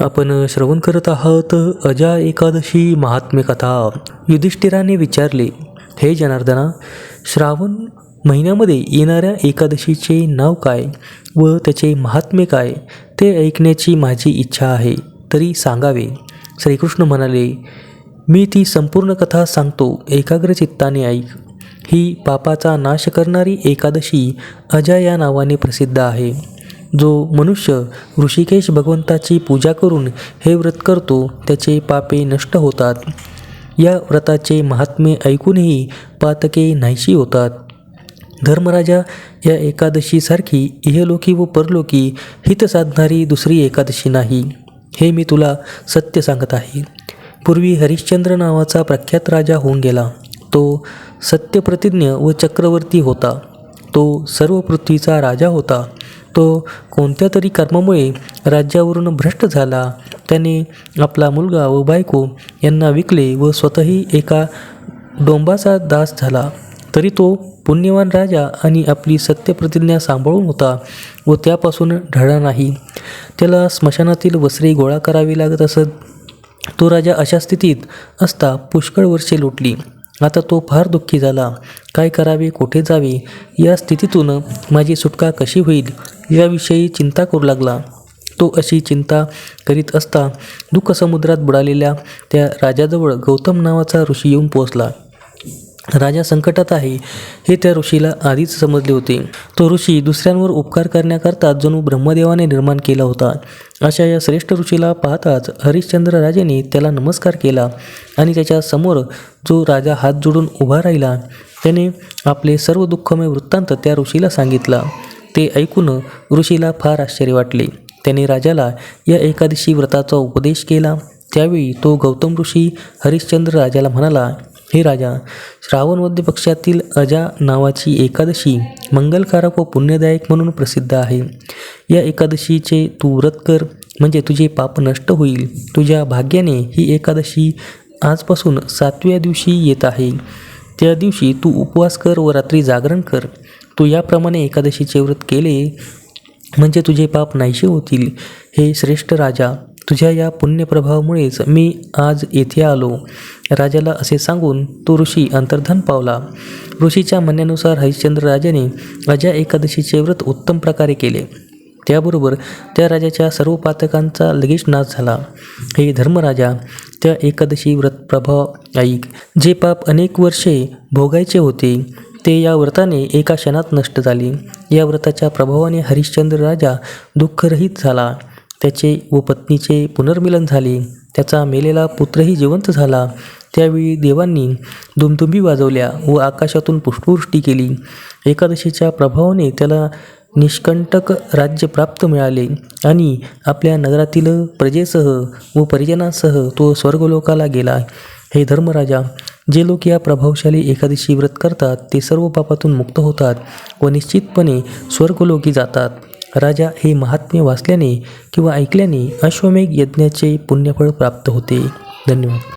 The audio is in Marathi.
आपण श्रवण करत आहात अजा एकादशी महात्म्य कथा. युधिष्ठिराने विचारले हे जनार्दना श्रावण महिन्यामध्ये येणाऱ्या एकादशीचे नाव काय व त्याचे महात्म्य काय ते ऐकण्याची माझी इच्छा आहे तरी सांगावे. श्रीकृष्ण म्हणाले मी ती संपूर्ण कथा सांगतो एकाग्र चित्ताने ऐक. ही पापाचा नाश करणारी एकादशी अजा या नावाने प्रसिद्ध आहे. जो मनुष्य ऋषिकेश भगवंताची पूजा करून हे व्रत करतो त्याचे पापे नष्ट होतात. या व्रताचे महात्म्य ऐकूनही पातके नाहीशी होतात. धर्मराजा या एकादशीसारखी इहलोकी व परलोकी हित साधणारी दुसरी एकादशी नाही. हे मी तुला सत्य सांगत आहे. पूर्वी हरिश्चंद्र नावाचा प्रख्यात राजा होऊन गेला. तो सत्यप्रतिज्ञ व चक्रवर्ती होता. तो सर्व पृथ्वीचा राजा होता. तो कोणत्या तरी कर्मामुळे राज्यावरून भ्रष्ट झाला. त्याने आपला मुलगा व बायको यांना विकले व स्वतःही एका डोंबाचा दास झाला. तरी तो पुण्यवान राजा आणि आपली सत्यप्रतिज्ञा सांभाळून होता व त्यापासून ढळा नाही. त्याला स्मशानातील वस्त्रे गोळा करावी लागत असत. तो राजा अशा स्थितीत असता पुष्कळ वर्षे लुटली. आता तो फार दुःखी झाला. काय करावे कुठे जावे? या स्थितीतून माझी सुटका कशी होईल? याविषयी चिंता करू लागला. तो अशी चिंता करीत असता दुःखसमुद्रात बुडालेल्या त्या राजाजवळ गौतम नावाचा ऋषी येऊन पोहोचला. राजा संकटात आहे हे त्या ऋषीला आधीच समजले होते. तो ऋषी दुसऱ्यांवर उपकार करण्याकरता जणू ब्रह्मदेवाने निर्माण केला होता. अशा या श्रेष्ठ ऋषीला पाहताच हरिश्चंद्र राजाने त्याला नमस्कार केला आणि त्याच्यासमोर जो राजा हात जोडून उभा राहिला त्याने आपले सर्व दुःखमय वृत्तांत त्या ऋषीला सांगितला. ते ऐकून ऋषीला फार आश्चर्य वाटले. त्याने राजाला या एकादशी व्रताचा उपदेश केला. त्यावेळी तो गौतम ऋषी हरिश्चंद्र राजाला म्हणाला हे राजा श्रावण पक्षातील अजा नावाची एकादशी मंगलकारक व पुण्यदायक म्हणून प्रसिद्ध आहे. या एकादशीचे तू व्रत कर म्हणजे तुझे पाप नष्ट होईल. तुझ्या भाग्याने ही एकादशी आजपासून सातव्या दिवशी येत आहे. त्या दिवशी तू उपवास कर व रात्री जागरण कर. तू याप्रमाणे एकादशीचे व्रत केले म्हणजे तुझे पाप नाहीसे होतील. हे श्रेष्ठ राजा तुझ्या या पुण्यप्रभावामुळेच मी आज येथे आलो. राजाला असे सांगून तो ऋषी अंतर्धान पावला. ऋषीच्या म्हणण्यानुसार हरिश्चंद्र राजाने अजा एकादशीचे व्रत उत्तम प्रकारे केले. त्याबरोबर त्या राजाच्या सर्व पातकांचा लगेच नाश झाला. हे धर्मराजा त्या एकादशी व्रत प्रभाव ऐक. जे पाप अनेक वर्षे भोगायचे होते ते या व्रताने एका क्षणात नष्ट झाले. या व्रताच्या प्रभावाने हरिश्चंद्र राजा दुःखरहित झाला. त्याचे व पत्नीचे पुनर्मिलन झाले. त्याचा मेलेला पुत्रही जिवंत झाला. त्यावेळी देवांनी दुमदुंबी वाजवल्या व आकाशातून पुष्पवृष्टी केली. एकादशीच्या प्रभावाने त्याला निष्कंटक राज्य प्राप्त मिळाले आणि आपल्या नगरातील प्रजेसह व परिजनासह तो स्वर्गलोकाला गेला. हे धर्मराजा जे लोक या प्रभावशाली एकादशी व्रत करतात ते सर्व पापातून मुक्त होतात व निश्चितपणे स्वर्गलोकी जातात. राजा हे महात्म्य वाचल्याने किंवा ऐकल्याने अश्वमेघ यज्ञाचे पुण्यफळ प्राप्त होते. धन्यवाद.